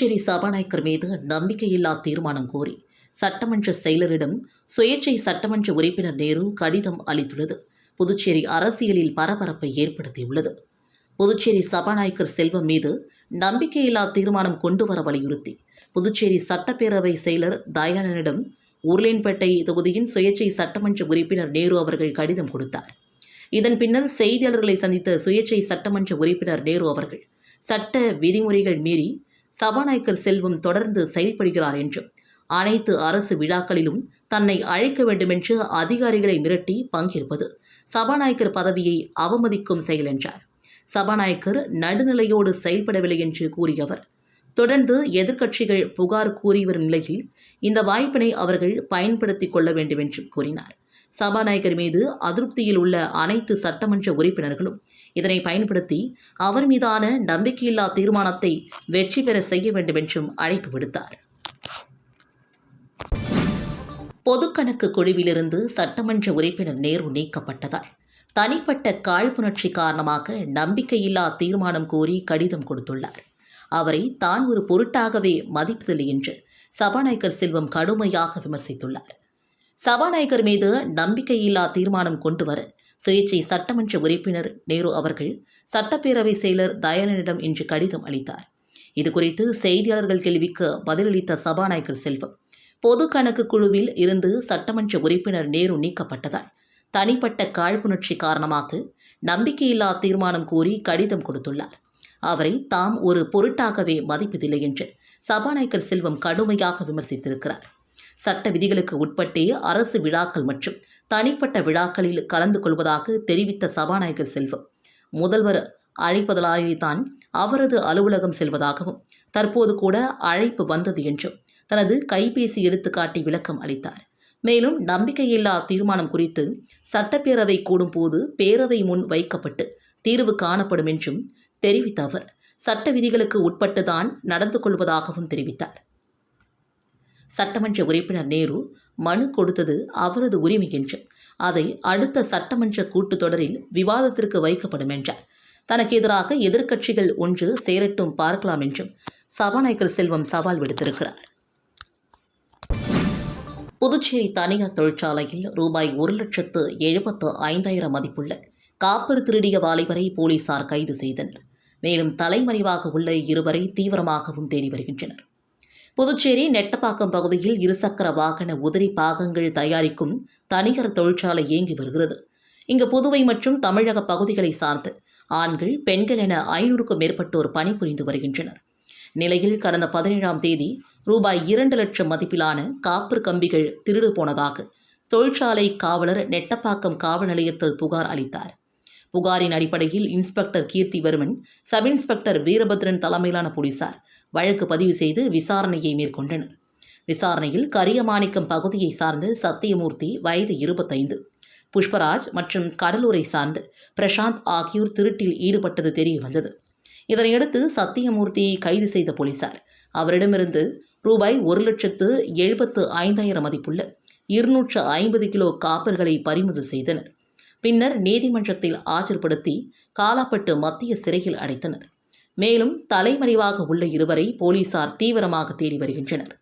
புதுச்சேரி சபாநாயகர் மீது நம்பிக்கையில்லா தீர்மானம் கோரி சட்டமன்ற செயலரிடம் சுயேட்சை சட்டமன்ற உறுப்பினர் நேரு கடிதம் அளித்துள்ளது. புதுச்சேரி அரசியலில் பரபரப்பை ஏற்படுத்தியுள்ளது. புதுச்சேரி சபாநாயகர் செல்வம் மீது நம்பிக்கையில்லா தீர்மானம் கொண்டு வர வலியுறுத்தி புதுச்சேரி சட்டப்பேரவை செயலர் தயானனிடம் உருளைன்பேட்டை தொகுதியின் சுயேட்சை சட்டமன்ற உறுப்பினர் நேரு அவர்கள் கடிதம் கொடுத்தார். இதன் பின்னர் செய்தியாளர்களை சந்தித்த சுயேட்சை சட்டமன்ற உறுப்பினர் நேரு அவர்கள் சட்ட விதிமுறைகள் மீறி சபாநாயகர் செல்வம் தொடர்ந்து செயல்படுகிறார் என்றும் அனைத்து அரசு விழாக்களிலும் தன்னை அழைக்க வேண்டுமென்று அதிகாரிகளை மிரட்டி பங்கேற்பது சபாநாயகர் பதவியை அவமதிக்கும் செயல் என்றார். சபாநாயகர் நடுநிலையோடு செயல்படவில்லை என்று கூறிய அவர் தொடர்ந்து எதிர்க்கட்சிகள் புகார் கூறி வரும் நிலையில் இந்த வாய்ப்பினை அவர்கள் பயன்படுத்திக் கொள்ள வேண்டும் என்றும் கூறினார். சபாநாயகர் மீது அதிருப்தியில் உள்ள அனைத்து சட்டமன்ற உறுப்பினர்களும் இதனை பயன்படுத்தி அவர் மீதான நம்பிக்கையில்லா தீர்மானத்தை வெற்றி பெற செய்ய வேண்டும் என்றும் அழைப்பு விடுத்தார். பொதுக்கணக்கு குழுவிலிருந்து சட்டமன்ற உறுப்பினர் நேரு நீக்கப்பட்டதால் தனிப்பட்ட காழ்ப்புணர்ச்சி காரணமாக நம்பிக்கையில்லா தீர்மானம் கோரி கடிதம் கொடுத்துள்ளார். அவரை தான் ஒரு பொருட்டாகவே மதிப்பதில்லை என்று சபாநாயகர் செல்வம் கடுமையாக விமர்சித்துள்ளார். சபாநாயகர் மீது நம்பிக்கையில்லா தீர்மானம் கொண்டு வர சுயேட்சை சட்டமன்ற உறுப்பினர் நேரு அவர்கள் சட்டப்பேரவை செயலர் தயானனிடம் இன்று கடிதம் அளித்தார். இதுகுறித்து செய்தியாளர்கள் கேள்விக்கு பதிலளித்த சபாநாயகர் செல்வம் பொது கணக்கு குழுவில் இருந்து சட்டமன்ற உறுப்பினர் நேரு நீக்கப்பட்டதால் தனிப்பட்ட காழ்ப்புணர்ச்சி காரணமாக நம்பிக்கையில்லா தீர்மானம் கூறி கடிதம் கொடுத்துள்ளார். அவரை தாம் ஒரு பொருட்டாகவே மதிப்பதில்லை என்று சபாநாயகர் செல்வம் கடுமையாக விமர்சித்திருக்கிறார். சட்ட விதிகளுக்கு உட்பட்டே அரசு விழாக்கள் மற்றும் தனிப்பட்ட விழாக்களில் கலந்து கொள்வதாக தெரிவித்த சபாநாயகர் செல்வம். முதல்வர் அழைப்பதாலேதான் அவரது அலுவலகம் செல்வதாகவும் தற்போது கூட அழைப்பு வந்தது என்றும் தனது கைபேசி எடுத்துக்காட்டி விளக்கம் அளித்தார். மேலும் நம்பிக்கையில்லா தீர்மானம் குறித்து சட்டப்பேரவை கூடும்போது பேரவை முன் வைக்கப்பட்டு தீர்வு காணப்படும் என்றும் தெரிவித்த அவர் சட்ட விதிகளுக்கு உட்பட்டுதான் நடந்து கொள்வதாகவும் தெரிவித்தார். சட்டமன்ற உறுப்பினர் நேரு மனு கொடுத்தது அவரது உரிமை என்று அதை அடுத்த சட்டமன்ற கூட்டத்தொடரில் விவாதத்திற்கு வைக்கப்படும் என்றார். தனக்கு எதிராக எதிர்க்கட்சிகள் ஒன்று சேரட்டும் பார்க்கலாம் என்றும் சபாநாயகர் செல்வம் சவால் விடுத்திருக்கிறார். புதுச்சேரி தனியார் தொழிற்சாலையில் ரூபாய் ஒரு லட்சத்து எழுபத்து ஐந்தாயிரம் மதிப்புள்ள காப்பர் திருடிய வாலிபரை போலீசார் கைது செய்தனர். மேலும் தலைமறைவாக உள்ள இருவரை தீவிரமாகவும் தேடி வருகின்றனர். புதுச்சேரி நெட்டப்பாக்கம் பகுதியில் இருசக்கர வாகன உதிரி பாகங்கள் தயாரிக்கும் தனியார் தொழிற்சாலை இயங்கி வருகிறது. இங்கு புதுவை மற்றும் தமிழக பகுதிகளை சார்ந்து ஆண்கள் பெண்கள் என ஐநூறுக்கும் மேற்பட்டோர் பணிபுரிந்து வருகின்றனர். நிலையில் கடந்த பதினேழாம் தேதி ரூபாய் இரண்டு லட்சம் மதிப்பிலான காப்பர் கம்பிகள் திருடு போனதாக தொழிற்சாலை காவலர் நெட்டப்பாக்கம் காவல் நிலையத்தில் புகார் அளித்தார். புகாரின் அடிப்படையில் inspector Keerthivarman sub inspector Veerabhadran தலைமையிலான போலீசார் வழக்கு பதிவு செய்து விசாரணையை மேற்கொண்டனர். விசாரணையில் கரியமாணிக்கம் பகுதியை சார்ந்த சத்தியமூர்த்தி வயது இருபத்தைந்து. புஷ்பராஜ் மற்றும் கடலூரை சார்ந்த பிரசாந்த் ஆகியோர் திருட்டில் ஈடுபட்டது தெரிய வந்தது இதனையடுத்து சத்தியமூர்த்தியை கைது செய்த போலீசார் அவரிடமிருந்து ரூபாய் ஒரு லட்சத்து எழுபத்து ஐந்தாயிரம் மதிப்புள்ள இருநூற்று ஐம்பது கிலோ காப்பர்களை பறிமுதல் செய்தனர். பின்னர் நீதிமன்றத்தில் ஆஜர்படுத்தி காலாப்பட்டு மத்திய சிறையில் அடைத்தனர். மேலும் தலைமறைவாக உள்ள இருவரை போலீசார் தீவிரமாக தேடி வருகின்றனர்.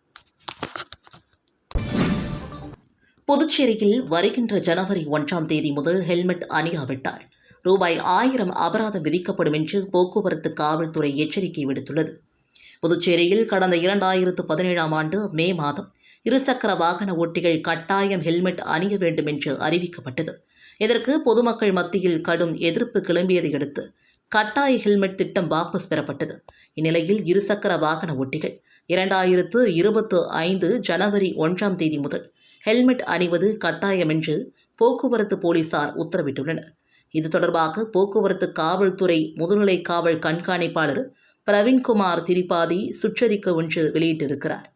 புதுச்சேரியில் வருகின்ற ஜனவரி ஒன்றாம் தேதி முதல் ஹெல்மெட் அணியாவிட்டால் ரூபாய் ஆயிரம் அபராதம் விதிக்கப்படும் என்று போக்குவரத்து காவல்துறை எச்சரிக்கை விடுத்துள்ளது. புதுச்சேரியில் கடந்த இரண்டாயிரத்து பதினேழாம் ஆண்டு மே மாதம் இருசக்கர வாகன ஓட்டிகள் கட்டாயம் ஹெல்மெட் அணிய வேண்டும் என்று அறிவிக்கப்பட்டது. இதற்கு பொதுமக்கள் மத்தியில் கடும் எதிர்ப்பு கிளம்பியதை அடுத்து கட்டாய ஹெல்மெட் திட்டம் வாபஸ் பெறப்பட்டது. இந்நிலையில் இருசக்கர வாகன ஓட்டிகள் இரண்டாயிரத்து இருபத்து ஐந்து ஜனவரி ஒன்றாம் தேதி முதல் ஹெல்மெட் அணிவது கட்டாயம் என்று போக்குவரத்து போலீசார் உத்தரவிட்டுள்ளனர். இது தொடர்பாக போக்குவரத்து காவல்துறை முதுநிலை காவல் கண்காணிப்பாளர் பிரவீன்குமார் திரிபாதி சுற்றறிக்கை ஒன்று வெளியிட்டிருக்கிறார்.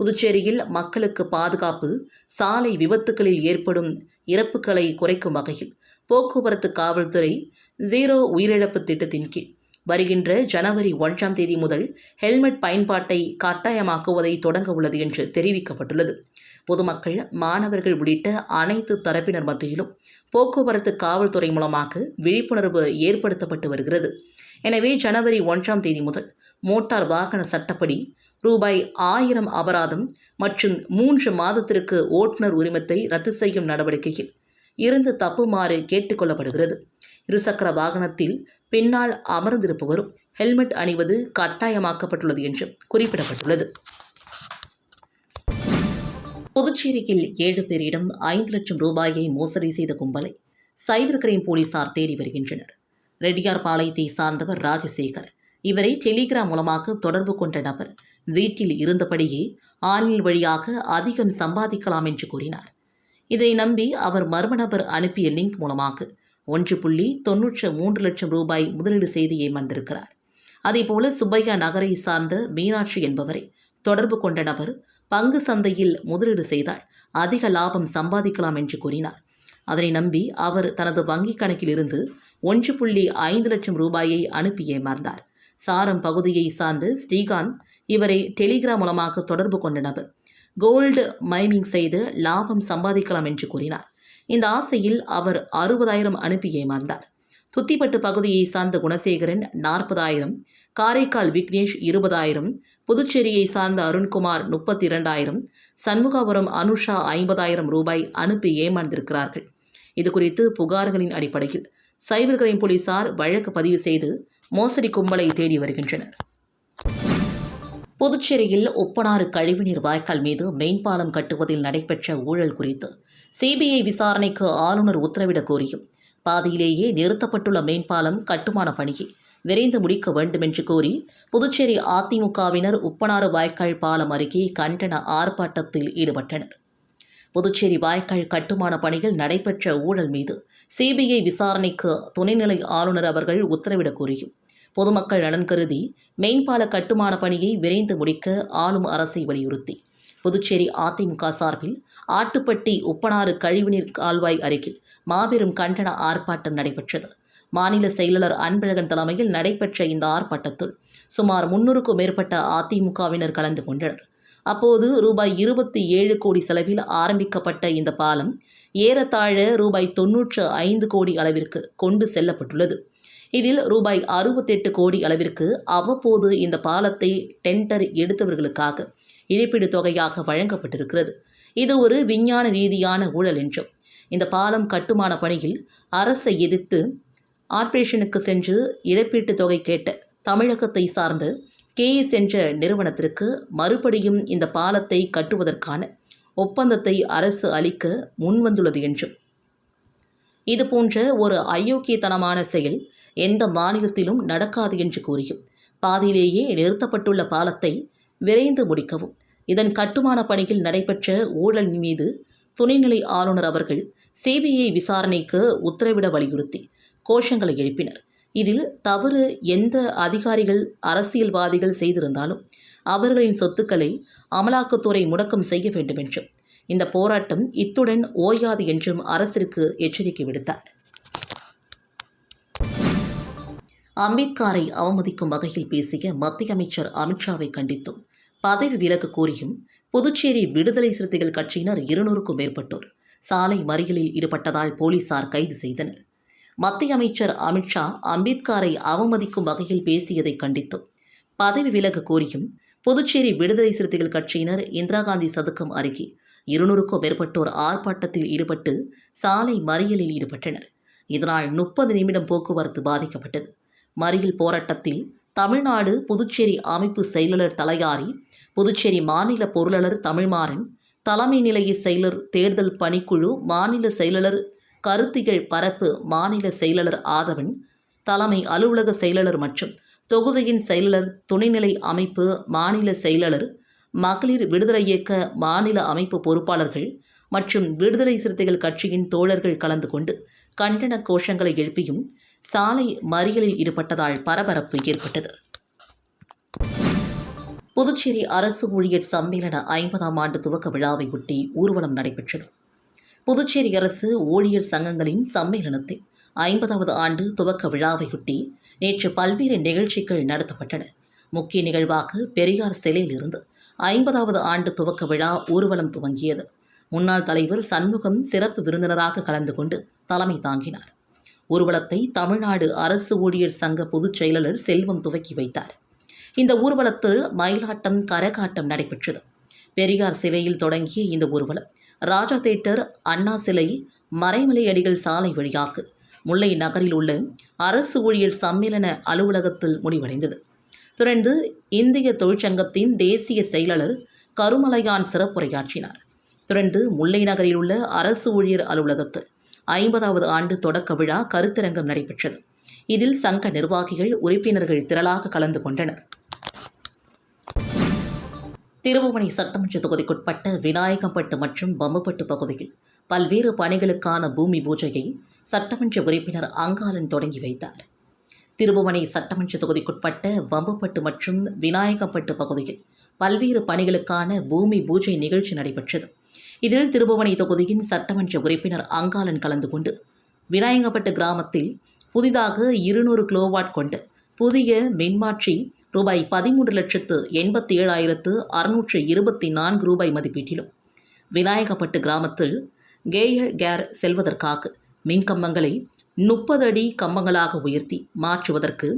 புதுச்சேரியில் மக்களுக்கு பாதுகாப்பு சாலை விபத்துகளில் ஏற்படும் இறப்புகளை குறைக்கும் வகையில் போக்குவரத்து காவல்துறை ஜீரோ உயிரிழப்பு திட்டத்தின் கீழ் வருகின்ற ஜனவரி ஒன்றாம் தேதி முதல் ஹெல்மெட் பயன்பாட்டை கட்டாயமாக்குவதை தொடங்க உள்ளது என்று தெரிவிக்கப்பட்டுள்ளது. பொதுமக்கள் மாணவர்கள் உள்ளிட்ட அனைத்து தரப்பினர் மத்தியிலும் போக்குவரத்து காவல்துறை மூலமாக விழிப்புணர்வு ஏற்படுத்தப்பட்டு வருகிறது. எனவே ஜனவரி ஒன்றாம் தேதி முதல் மோட்டார் வாகன சட்டப்படி ரூபாய் ஆயிரம் அபராதம் மற்றும் மூன்று மாதத்திற்கு ஓட்டுநர் உரிமத்தை ரத்து செய்யும் நடவடிக்கையில் இருந்து தப்புமாறு கேட்டுக்கொள்ளப்படுகிறது. இருசக்கர வாகனத்தில் பின்னால் அமர்ந்திருப்பவரும் ஹெல்மெட் அணிவது கட்டாயமாக்கப்பட்டுள்ளது என்றும் குறிப்பிடப்பட்டுள்ளது. புதுச்சேரியில் ஏழு பேரிடம் ஐந்து லட்சம் ரூபாயை மோசடி செய்த கும்பலை சைபர் கிரைம் போலீசார் தேடி வருகின்றனர். ரெட்டியார்பாளையத்தை சார்ந்தவர் ராஜசேகர். இவரை டெலிகிராம் மூலமாக தொடர்பு கொண்ட நபர் வீட்டில் இருந்தபடியே ஆன்லைன் வழியாக அதிகம் சம்பாதிக்கலாம் என்று கூறினார். இதை நம்பி அவர் மர்ம நபர் அனுப்பிய லிங்க் மூலமாக ஒன்று புள்ளி தொன்னூற்று மூன்று லட்சம் ரூபாய் முதலீடு செய்து ஏமாந்திருக்கிறார் அதேபோல சுப்பையா நகரை சார்ந்த மீனாட்சி என்பவரை தொடர்பு கொண்ட நபர் பங்கு சந்தையில் முதலீடு செய்தால் அதிக லாபம் சம்பாதிக்கலாம் என்று கூறினார். அதனை நம்பி அவர் தனது வங்கிக் கணக்கிலிருந்து ஒன்று புள்ளி ஐந்து லட்சம் ரூபாயை அனுப்பி ஏமாந்தார் சாரம் பகுதியை சார்ந்து ஸ்ரீகாந்த் இவரை டெலிகிராம் மூலமாக தொடர்பு கொண்ட நபர் கோல்டு மைமிங் செய்து லாபம் சம்பாதிக்கலாம் என்று கூறினார். இந்த ஆசையில் அவர் அறுபதாயிரம் அனுப்பி ஏமாந்தார். துத்திப்பட்டு பகுதியை சார்ந்த குணசேகரன் நாற்பதாயிரம் காரைக்கால் விக்னேஷ் இருபதாயிரம் புதுச்சேரியை சார்ந்த அருண்குமார் முப்பத்தி இரண்டாயிரம் சண்முகாபுரம் அனுஷா ஐம்பதாயிரம் ரூபாய் அனுப்பி ஏமாந்திருக்கிறார்கள். இதுகுறித்து புகார்களின் அடிப்படையில் சைபர் கிரைம் போலீசார் வழக்கு பதிவு செய்து மோசடி கும்பலை தேடி வருகின்றனர். புதுச்சேரியில் ஒப்பனாறு கழிவுநீர் வாய்க்கால் மீது மெயின்பாலம் கட்டுவதில் நடைபெற்ற ஊழல் குறித்து சிபிஐ விசாரணைக்கு ஆளுநர் உத்தரவிடக் கோரியும். பாதியிலேயே நிறுத்தப்பட்டுள்ள மேம்பாலம் கட்டுமான பணியை விரைந்து முடிக்க வேண்டும் என்று கோரி புதுச்சேரி அதிமுகவினர் உப்பனாறு வாய்க்கால் பாலம் அருகே கண்டன ஆர்ப்பாட்டத்தில் ஈடுபட்டனர். புதுச்சேரி வாய்க்கால் கட்டுமான பணியில் நடைபெற்ற ஊழல் மீது சிபிஐ விசாரணைக்கு துணைநிலை ஆளுநர் அவர்கள் உத்தரவிடக் கோரியும். பொதுமக்கள் நலன் கருதி மெயின்பால கட்டுமான பணியை விரைந்து முடிக்க ஆளும் அரசை வலியுறுத்தி. புதுச்சேரி அதிமுக சார்பில் ஆட்டுப்பட்டி உப்பனாறு கழிவுநீர் கால்வாய் அருகில் மாபெரும் கண்டன ஆர்ப்பாட்டம் நடைபெற்றது. மாநில செயலாளர் அன்பழகன் தலைமையில் நடைபெற்ற இந்த ஆர்ப்பாட்டத்தில் சுமார் முன்னூறுக்கும் மேற்பட்ட அதிமுகவினர் கலந்து கொண்டனர். அப்போது ரூபாய் இருபத்தி ஏழு கோடி செலவில் ஆரம்பிக்கப்பட்ட இந்த பாலம் ஏறத்தாழ ரூபாய் தொன்னூற்று ஐந்து கோடி அளவிற்கு கொண்டு செல்லப்பட்டுள்ளது. இதில் ரூபாய் அறுபத்தெட்டு கோடி அளவிற்கு அவ்வப்போது இந்த பாலத்தை டெண்டர் எடுத்தவர்களுக்காக இழப்பீடு தொகையாக வழங்கப்பட்டிருக்கிறது. இது ஒரு விஞ்ஞான ரீதியான ஊழல் என்றும் இந்த பாலம் கட்டுமான பணியில் அரசை எதிர்த்து ஆர்பரேஷனுக்கு சென்று இழப்பீட்டுத் தொகை கேட்ட தமிழகத்தை சார்ந்த கேஎஸ் என்ற நிறுவனத்திற்கு மறுபடியும் இந்த பாலத்தை கட்டுவதற்கான ஒப்பந்தத்தை அரசு அளிக்க முன்வந்துள்ளது என்றும். இதுபோன்ற ஒரு அயோக்கியத்தனமான செயல் எந்த மாநிலத்திலும் நடக்காது என்று கூறியும். பாதியிலேயே நிறுத்தப்பட்டுள்ள பாலத்தை விரைந்து முடிக்கவும். இதன் கட்டுமான பணியில் நடைபெற்ற ஊழல் மீது துணைநிலை ஆளுநர் அவர்கள் சிபிஐ விசாரணைக்கு உத்தரவிட வலியுறுத்தி கோஷங்களை எழுப்பினர். இதில் தவறு எந்த அதிகாரிகள் அரசியல்வாதிகள் செய்திருந்தாலும் அவர்களின் சொத்துக்களை அமலாக்கத்துறை முடக்கம் செய்ய வேண்டும் என்றும் இந்த போராட்டம் இத்துடன் ஓயாது என்றும் அரசிற்கு எச்சரிக்கை விடுத்தார். அம்பேத்கரை அவமதிக்கும் வகையில் பேசிய மத்திய அமைச்சர் அமித்ஷாவை கண்டித்தும் பதவி விலக்கு கோரியும் புதுச்சேரி விடுதலை சிறுத்தைகள் கட்சியினர் இருநூறுக்கும் மேற்பட்டோர் சாலை மறியலில் ஈடுபட்டதால் போலீசார் கைது செய்தனர். மத்திய அமைச்சர் அமித்ஷா அம்பேத்கரை அவமதிக்கும் வகையில் பேசியதை கண்டித்தும் பதவி விலக கோரியும் புதுச்சேரி விடுதலை சிறுத்தைகள் கட்சியினர் இந்திரா காந்தி சதுக்கம் அருகே இருநூறுக்கும் மேற்பட்டோர் ஆர்ப்பாட்டத்தில் ஈடுபட்டு சாலை மறியலில் ஈடுபட்டனர். இதனால் முப்பது நிமிடம் போக்குவரத்து பாதிக்கப்பட்டது. மறியல் போராட்டத்தில் தமிழ்நாடு புதுச்சேரி அமைப்பு செயலாளர் தலையாரி புதுச்சேரி மாநில பொருளாளர் தமிழ்மாறன் தலைமை நிலைய செயலர் தேர்தல் பணிக்குழு மாநில செயலாளர் கருத்திகள் பரப்பு மாநில செயலாளர் ஆதவன் தலைமை அலுவலக செயலாளர் மற்றும் தொகுதியின் செயலாளர் துணைநிலை அமைப்பு மாநில செயலாளர் மகளிர் விடுதலை இயக்க மாநில அமைப்பு பொறுப்பாளர்கள் மற்றும் விடுதலை சிறுத்தைகள் கட்சியின் தோழர்கள் கலந்து கொண்டு கண்டன கோஷங்களை எழுப்பியும் சாலை மறியலில் ஈடுபட்டதால் பரபரப்பு ஏற்பட்டது. புதுச்சேரி அரசு ஊழியர் சம்மேளன ஐம்பதாம் ஆண்டு துவக்க விழாவை ஒட்டி ஊர்வலம் நடைபெற்றது. புதுச்சேரி அரசு ஊழியர் சங்கங்களின் சம்மேளனத்தில் ஐம்பதாவது ஆண்டு துவக்க விழாவையொட்டி நேற்று பல்வேறு நிகழ்ச்சிகள் நடத்தப்பட்டன. முக்கிய நிகழ்வாக பெரியார் சிலையிலிருந்து ஐம்பதாவது ஆண்டு துவக்க விழா ஊர்வலம் துவங்கியது. முன்னாள் தலைவர் சண்முகம் சிறப்பு விருந்தினராக கலந்து கொண்டு தலைமை தாங்கினார். ஊர்வலத்தை தமிழ்நாடு அரசு ஊழியர் சங்க பொதுச் செயலாளர் செல்வம் துவக்கி வைத்தார். இந்த ஊர்வலத்தில் மயிலாட்டம் கரகாட்டம் நடைபெற்றது. பெரியார் சிலையில் தொடங்கிய இந்த ஊர்வலம் ராஜா தேட்டர் அண்ணா சிலை மறைமலை அடிகள் சாலை வழியாக முல்லை நகரில் உள்ள அரசு ஊழியர் சம்மேளன அலுவலகத்தில் முடிவடைந்தது. தொடர்ந்து இந்திய தொழிற்சங்கத்தின் தேசிய செயலாளர் கருமலையான் சிறப்புரையாற்றினார். தொடர்ந்து முல்லை நகரில் உள்ள அரசு ஊழியர் அலுவலகத்தில் ஐம்பதாவது ஆண்டு தொடக்க விழா கருத்தரங்கம் நடைபெற்றது. இதில் சங்க நிர்வாகிகள் உறுப்பினர்கள் திரளாக கலந்து கொண்டனர். திருபுவனை சட்டமன்ற தொகுதிக்குட்பட்ட விநாயகம்பட்டு மற்றும் பம்புப்பட்டு பகுதியில் பல்வேறு பணிகளுக்கான பூமி பூஜையை சட்டமன்ற உறுப்பினர் அங்காளன் தொடங்கி வைத்தார். திருபுவனை சட்டமன்ற தொகுதிக்குட்பட்ட வம்புப்பட்டு மற்றும் விநாயகம்பட்டு பகுதியில் பல்வேறு பணிகளுக்கான பூமி பூஜை நிகழ்ச்சி நடைபெற்றது. இதில் திருபுவனை தொகுதியின் சட்டமன்ற உறுப்பினர் அங்காளன் கலந்து கொண்டு விநாயகப்பட்டு கிராமத்தில் புதிதாக இருநூறு கிலோவாட் கொண்ட புதிய மின்மாற்றி ரூபாய் பதிமூன்று லட்சத்து எண்பத்தி ஏழாயிரத்து அறுநூற்று இருபத்தி நான்கு ரூபாய் மதிப்பீட்டிலும் விநாயகப்பட்டு கிராமத்தில் கேயர் கேர் செல்வதற்காக மின்கம்பங்களை முப்பது அடி கம்பங்களாக உயர்த்தி மாற்றுவதற்கு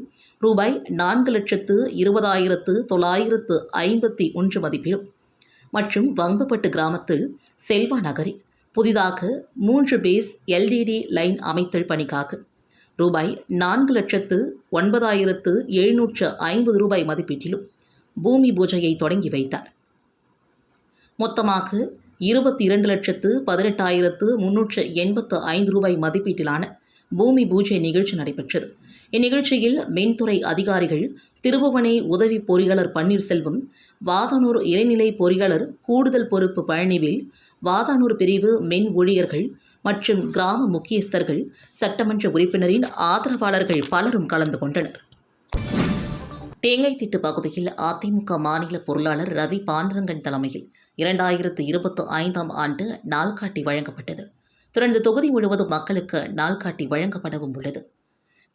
ரூபாய் நான்கு லட்சத்து இருபதாயிரத்து தொள்ளாயிரத்து ஐம்பத்தி ஒன்று மதிப்பிலும் மற்றும் வங்குபட்டு கிராமத்தில் செல்வா நகரில் புதிதாக மூன்று பேஸ் எல்டிடி லைன் அமைத்தல் பணிக்காக ரூபாய் நான்கு லட்சத்து ஒன்பதாயிரத்து எழுநூற்று ஐம்பது ரூபாய் மதிப்பீட்டிலும் பூமி பூஜையை தொடங்கி வைத்தார். மொத்தமாக இருபத்தி இரண்டு லட்சத்து பதினெட்டாயிரத்து முன்னூற்று எண்பத்து ஐந்து ரூபாய் மதிப்பீட்டிலான பூமி பூஜை நிகழ்ச்சி நடைபெற்றது. இந்நிகழ்ச்சியில் மின்துறை அதிகாரிகள் திருபுவனை உதவி பொறியாளர் பன்னீர்செல்வம் வாதனூர் இடைநிலை பொறியாளர் கூடுதல் பொறுப்பு பழனிவேல் வாதானூர் பிரிவு மின் ஊழியர்கள் மற்றும் கிராம முக்கியஸ்தர்கள் சட்டமன்ற உறுப்பினரின் ஆதரவாளர்கள் பலரும் கலந்து கொண்டனர். தேங்காய்த்திட்டு பகுதியில் அதிமுக மாநில பொருளாளர் ரவி பாண்டரங்கன் தலைமையில் இரண்டாயிரத்து இருபத்தி ஐந்தாம் ஆண்டு நாள்காட்டி வழங்கப்பட்டது. தொடர்ந்து தொகுதி முழுவதும் மக்களுக்கு நாள்காட்டி வழங்கப்படவும் உள்ளது.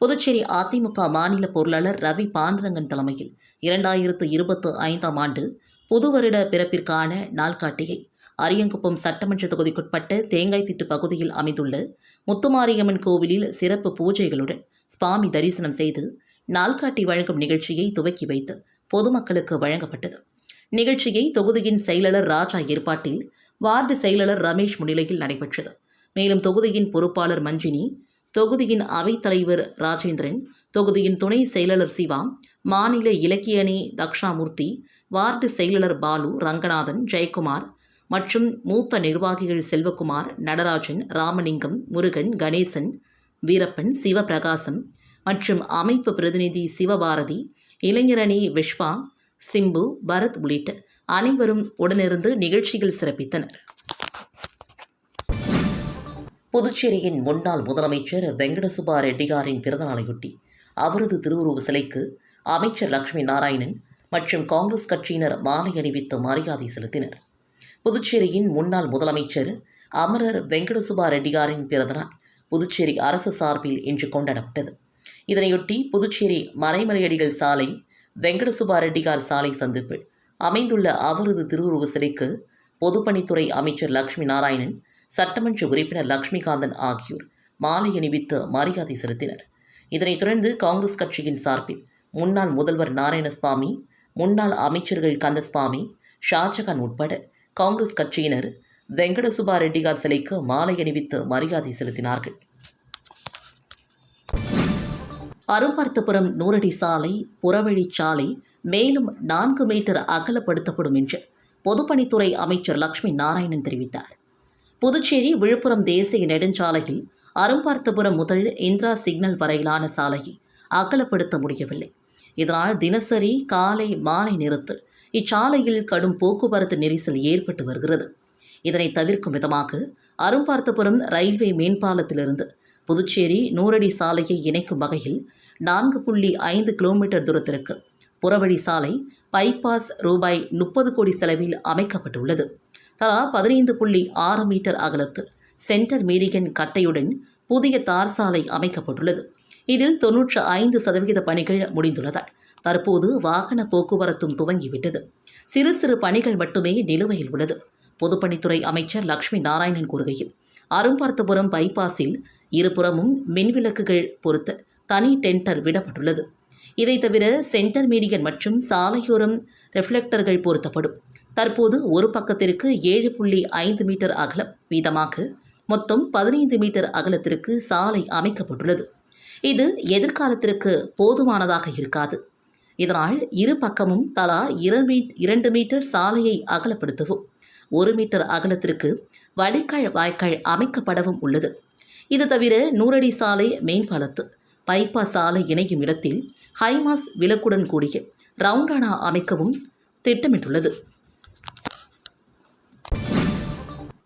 புதுச்சேரி அதிமுக மாநில பொருளாளர் ரவி பாண்டரங்கன் தலைமையில் இரண்டாயிரத்து இருபத்து ஐந்தாம் ஆண்டு புது வருட பிறப்பிற்கான நாள்காட்டியை அரியங்குப்பம் சட்டமன்ற தொகுதிக்குட்பட்ட தேங்காய்த்திட்டு பகுதியில் அமைந்துள்ள முத்துமாரியம்மன் கோவிலில் சிறப்பு பூஜைகளுடன் சுவாமி தரிசனம் செய்து நாள்காட்டி வழங்கும் நிகழ்ச்சியை துவக்கி வைத்து பொதுமக்களுக்கு வழங்கப்பட்டது. நிகழ்ச்சியை தொகுதியின் செயலாளர் ராஜா ஏற்பாட்டில் வார்டு செயலாளர் ரமேஷ் முன்னிலையில் நடைபெற்றது. மேலும் தொகுதியின் பொறுப்பாளர் மஞ்சினி தொகுதியின் அவைத்தலைவர் ராஜேந்திரன் தொகுதியின் துணை செயலாளர் சிவா மாநில இலக்கிய அணி தக்ஷாமூர்த்தி வார்டு செயலாளர் பாலு ரங்கநாதன் ஜெயக்குமார் மற்றும் மூத்த நிர்வாகிகள் செல்வகுமார் நடராஜன் ராமலிங்கம் முருகன் கணேசன் வீரப்பன் சிவபிரகாசம் மற்றும் அமைப்பு பிரதிநிதி சிவபாரதி இளைஞரணி விஷ்வா சிம்பு பரத் உள்ளிட்ட அனைவரும் உடனிருந்து நிகழ்ச்சிகள் சிறப்பித்தனர். புதுச்சேரியின் முன்னாள் முதலமைச்சர் வெங்கடசுபா ரெட்டியாரின் பிறந்தநாளையொட்டி அவரது திருவுருவ சிலைக்கு அமைச்சர் லட்சுமி நாராயணன் மற்றும் காங்கிரஸ் கட்சியினர் மாலை அணிவித்து மரியாதை செலுத்தினர். புதுச்சேரியின் முன்னாள் முதலமைச்சர் அமரர் வெங்கடசுபா ரெட்டியாரின் பிறந்தநாள் புதுச்சேரி அரசு சார்பில் இன்று கொண்டாடப்பட்டது. இதனையொட்டி புதுச்சேரி மறைமலையடிகள் சாலை வெங்கடசுபா ரெட்டியார் சாலை சந்திப்பில் அமைந்துள்ள அவரது திருவுருவ சிலைக்கு பொதுப்பணித்துறை அமைச்சர் லட்சுமி நாராயணன் சட்டமன்ற உறுப்பினர் லட்சுமிகாந்தன் ஆகியோர் மாலை அணிவித்து மரியாதை செலுத்தினர். இதனைத் தொடர்ந்து காங்கிரஸ் கட்சியின் சார்பில் முன்னாள் முதல்வர் நாராயணசுவாமி முன்னாள் அமைச்சர்கள் கந்தசுவாமி ஷாஜகான் உட்பட காங்கிரஸ் கட்சியினர் வெங்கடசுபா ரெட்டிகார் சிலைக்கு மாலை அணிவித்து மரியாதை செலுத்தினார்கள். அரும்பார்த்தபுரம் நூறடி சாலை புறவழி சாலை மேலும் நான்கு மீட்டர் அகலப்படுத்தப்படும் என்று பொதுப்பணித்துறை அமைச்சர் லட்சுமி நாராயணன் தெரிவித்தார். புதுச்சேரி விழுப்புரம் தேசிய நெடுஞ்சாலையில் அரும்பார்த்தபுரம் முதல் இந்திரா சிக்னல் வரையிலான சாலையை அகலப்படுத்த முடியவில்லை. இதனால் தினசரி காலை மாலை நேரத்தில் இச்சாலையில் கடும் போக்குவரத்து நெரிசல் ஏற்பட்டு வருகிறது. இதனை தவிர்க்கும் விதமாக அரும்பார்த்தபுரம் ரயில்வே மேம்பாலத்திலிருந்து புதுச்சேரி நூறடி சாலையை இணைக்கும் வகையில் நான்கு புள்ளி ஐந்து கிலோமீட்டர் தூரத்திற்கு புறவழி சாலை பைபாஸ் ரூபாய் முப்பது கோடி செலவில் அமைக்கப்பட்டுள்ளது. தலா பதினைந்து புள்ளி ஆறு மீட்டர் அகலத்தில் சென்டர் மீரிகன் கட்டையுடன் புதிய தார் சாலை அமைக்கப்பட்டுள்ளது. இதில் தொன்னூற்று ஐந்து சதவிகித பணிகள் முடிந்துள்ளதால் தற்போது வாகன போக்குவரத்தும் துவங்கிவிட்டது. சிறு சிறு பணிகள் மட்டுமே நிலுவையில் உள்ளது. பொதுப்பணித்துறை அமைச்சர் லக்ஷ்மி நாராயணன் கூறுகையில் அரும்பார்த்தபுரம் பைபாஸில் இருபுறமும் மின்விளக்குகள் பொருத்த தனி டெண்டர் விடப்பட்டுள்ளது. இதை தவிர சென்டர் மீடியன் மற்றும் சாலையோரம் ரிஃப்ளெக்டர்கள் பொருத்தப்படும். தற்போது ஒரு பக்கத்திற்கு ஏழு புள்ளி ஐந்து மீட்டர் அகலம் வீதமாக மொத்தம் பதினைந்து மீட்டர் அகலத்திற்கு சாலை அமைக்கப்பட்டுள்ளது. இது எதிர்காலத்திற்கு போதுமானதாக இருக்காது. இதனால் இரு பக்கமும் தலா இரு மீட் இரண்டு மீட்டர் சாலையை அகலப்படுத்தவும் ஒரு மீட்டர் அகலத்திற்கு வடிகால் வாய்க்கால் அமைக்கப்படவும் உள்ளது. இது தவிர நூறடி சாலை மேம்பாலத்து பைபாஸ் சாலை இணையும் இடத்தில் ஹைமாஸ் விலக்குடன் கூடிய ரவுண்டானா அமைக்கவும் திட்டமிட்டுள்ளது.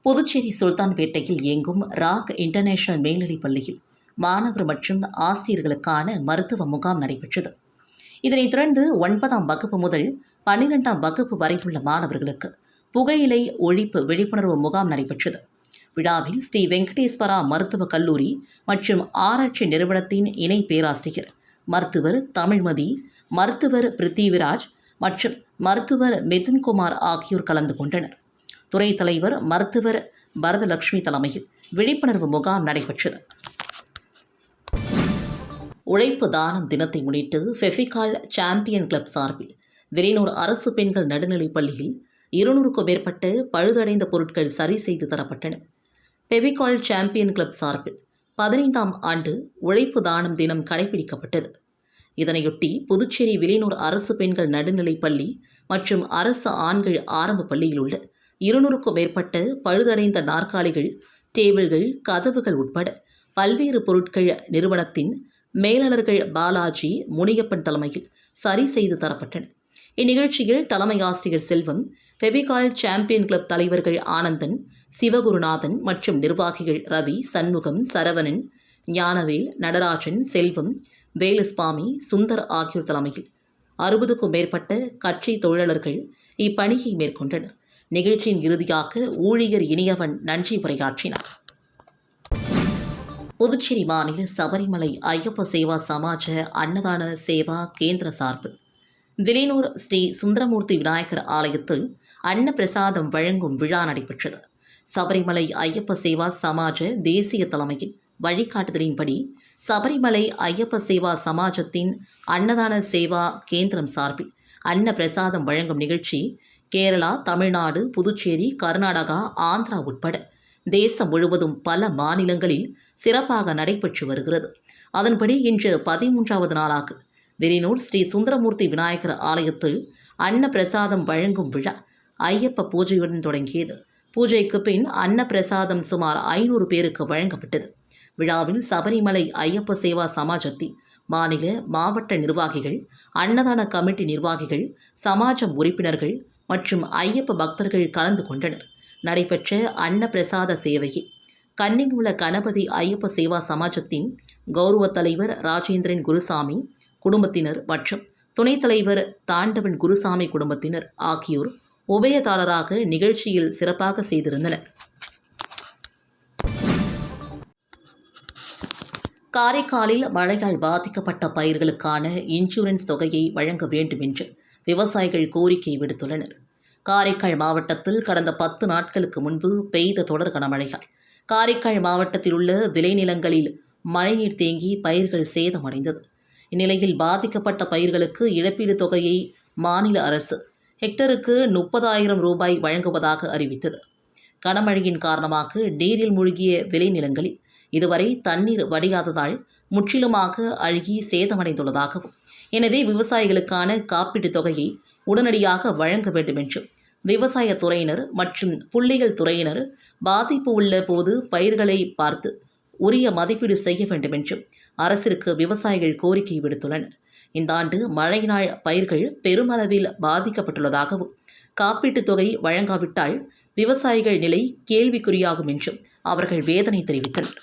புதுச்சேரி சுல்தான்பேட்டையில் இயங்கும் ராக் இன்டர்நேஷனல் மேல்நிலைப் பள்ளியில் மாணவர் மற்றும் ஆசிரியர்களுக்கான மருத்துவ முகாம் நடைபெற்றது. இதனைத் தொடர்ந்து ஒன்பதாம் வகுப்பு முதல் பன்னிரெண்டாம் வகுப்பு வரை உள்ள மாணவர்களுக்கு புகையிலை ஒழிப்பு விழிப்புணர்வு முகாம் நடைபெற்றது. விழாவில் ஸ்ரீ வெங்கடேஸ்வரா மருத்துவக் கல்லூரி மற்றும் ஆராய்ச்சி நிறுவனத்தின் இணை பேராசிரியர் மருத்துவர் தமிழ்மதி மருத்துவர் பிருத்திவிராஜ் மற்றும் மருத்துவர் மிதுன்குமார் ஆகியோர் கலந்து கொண்டனர். துறை தலைவர் மருத்துவர் பரதலட்சுமி தலைமையில் விழிப்புணர்வு முகாம் நடைபெற்றது. உழைப்பு தானம் தினத்தை முன்னிட்டு ஃபெஃபிகால் சாம்பியன் கிளப் சார்பில் வெளியூர் அரசு பெண்கள் நடுநிலைப் பள்ளியில் இருநூறுக்கும் மேற்பட்ட பழுதடைந்த பொருட்கள் சரி செய்து தரப்பட்டன. ஃபெவிகால் சாம்பியன் கிளப் சார்பில் பதினைந்தாம் ஆண்டு உழைப்பு தானம் தினம் கடைபிடிக்கப்பட்டது. இதனையொட்டி புதுச்சேரி வெளியூர் அரசு பெண்கள் நடுநிலைப் பள்ளி மற்றும் அரசு ஆண்கள் ஆரம்ப பள்ளியில் உள்ள இருநூறுக்கும் மேற்பட்ட பழுதடைந்த நாற்காலிகள் டேபிள்கள் கதவுகள் உட்பட பல்வேறு பொருட்கள் நிறுவனத்தின் மேலாளர்கள் பாலாஜி முனியப்பன் தலைமையில் சரி செய்து தரப்பட்டன. இந்நிகழ்ச்சியில் தலைமை ஆசிரியர் செல்வம் பெபிகால் சாம்பியன் கிளப் தலைவர்கள் ஆனந்தன் சிவகுருநாதன் மற்றும் நிர்வாகிகள் ரவி சண்முகம் சரவணன் ஞானவேல் நடராஜன் செல்வம் வேலுஸ்வாமி சுந்தர் ஆகியோர் தலைமையில் அறுபதுக்கும் மேற்பட்ட கட்சி தொழிலாளர்கள் இப்பணியை மேற்கொண்டனர். நிகழ்ச்சியின் இறுதியாக ஊழியர் இனியவன் நன்றி உரையாற்றினார். புதுச்சேரி மாநில சபரிமலை ஐயப்ப சேவா சமாஜ அன்னதான சேவா கேந்திர சார்பு. விலையூர் ஸ்ரீ சுந்தரமூர்த்தி விநாயகர் ஆலயத்தில் அன்ன பிரசாதம் வழங்கும் விழா நடைபெற்றது. சபரிமலை ஐயப்ப சேவா சமாஜ தேசிய தலைமையின் வழிகாட்டுதலின்படி சபரிமலை ஐயப்ப சேவா சமாஜத்தின் அன்னதான சேவா கேந்திரம் சார்பில் அன்ன பிரசாதம் வழங்கும் நிகழ்ச்சி கேரளா தமிழ்நாடு புதுச்சேரி கர்நாடகா ஆந்திரா உட்பட தேசம் முழுவதும் பல மாநிலங்களில் சிறப்பாக நடைபெற்று வருகிறது. அதன்படி இன்று பதிமூன்றாவது நாளாக வெறினூர் ஸ்ரீ சுந்தரமூர்த்தி விநாயகர் ஆலயத்தில் அன்ன பிரசாதம் வழங்கும் விழா ஐயப்ப பூஜையுடன் தொடங்கியது. பூஜைக்கு பின் அன்ன பிரசாதம் சுமார் ஐநூறு பேருக்கு வழங்கப்பட்டது. விழாவில் சபரிமலை ஐயப்ப சேவா சமாஜத்தின் மாநில மாவட்ட நிர்வாகிகள் அன்னதான கமிட்டி நிர்வாகிகள் சமாஜம் உறுப்பினர்கள் மற்றும் ஐயப்ப பக்தர்கள் கலந்து கொண்டனர். நடைபெற்ற அன்ன பிரசாத சேவையை கன்னிமுல கணபதி ஐயப்ப சேவா சமாஜத்தின் கௌரவ தலைவர் ராஜேந்திரன் குருசாமி குடும்பத்தினர் மற்றும் துணைத் தலைவர் தாண்டவன் குருசாமி குடும்பத்தினர் ஆகியோர் உபயதாரராக நிகழ்ச்சியில் சிறப்பாக செய்திருந்தனர். காரைக்காலில் மழையால் பாதிக்கப்பட்ட பயிர்களுக்கான இன்சூரன்ஸ் தொகையை வழங்க வேண்டும் என்று விவசாயிகள் கோரிக்கை விடுத்துள்ளனர். காரைக்கால் மாவட்டத்தில் கடந்த பத்து நாட்களுக்கு முன்பு பெய்த தொடர் கனமழையால் காரைக்கால் மாவட்டத்தில் உள்ள விளைநிலங்களில் மழைநீர் தேங்கி பயிர்கள் சேதமடைந்தது. இந்நிலையில் பாதிக்கப்பட்ட பயிர்களுக்கு இழப்பீடு தொகையை மாநில அரசு ஹெக்டருக்கு முப்பதாயிரம் ரூபாய் வழங்குவதாக அறிவித்தது. கனமழையின் காரணமாக நீரில் மூழ்கிய விளைநிலங்களில் இதுவரை தண்ணீர் வடியாததால் முற்றிலுமாக அழுகி சேதமடைந்துள்ளதாகவும் எனவே விவசாயிகளுக்கான காப்பீட்டுத் தொகையை உடனடியாக வழங்க வேண்டும் என்றும் விவசாய துறையினர் மற்றும் புள்ளிகள் துறையினர் பாதிப்பு உள்ள போது பயிர்களை பார்த்து உரிய மதிப்பீடு செய்ய வேண்டும் என்றும் அரசிற்கு விவசாயிகள் கோரிக்கை விடுத்துள்ளனர். இந்த ஆண்டு மழையினால் பயிர்கள் பெருமளவில் பாதிக்கப்பட்டுள்ளதாகவும் காப்பீட்டுத் தொகை வழங்காவிட்டால் விவசாயிகள் நிலை கேள்விக்குறியாகும் என்றும் அவர்கள் வேதனை தெரிவித்தனர்.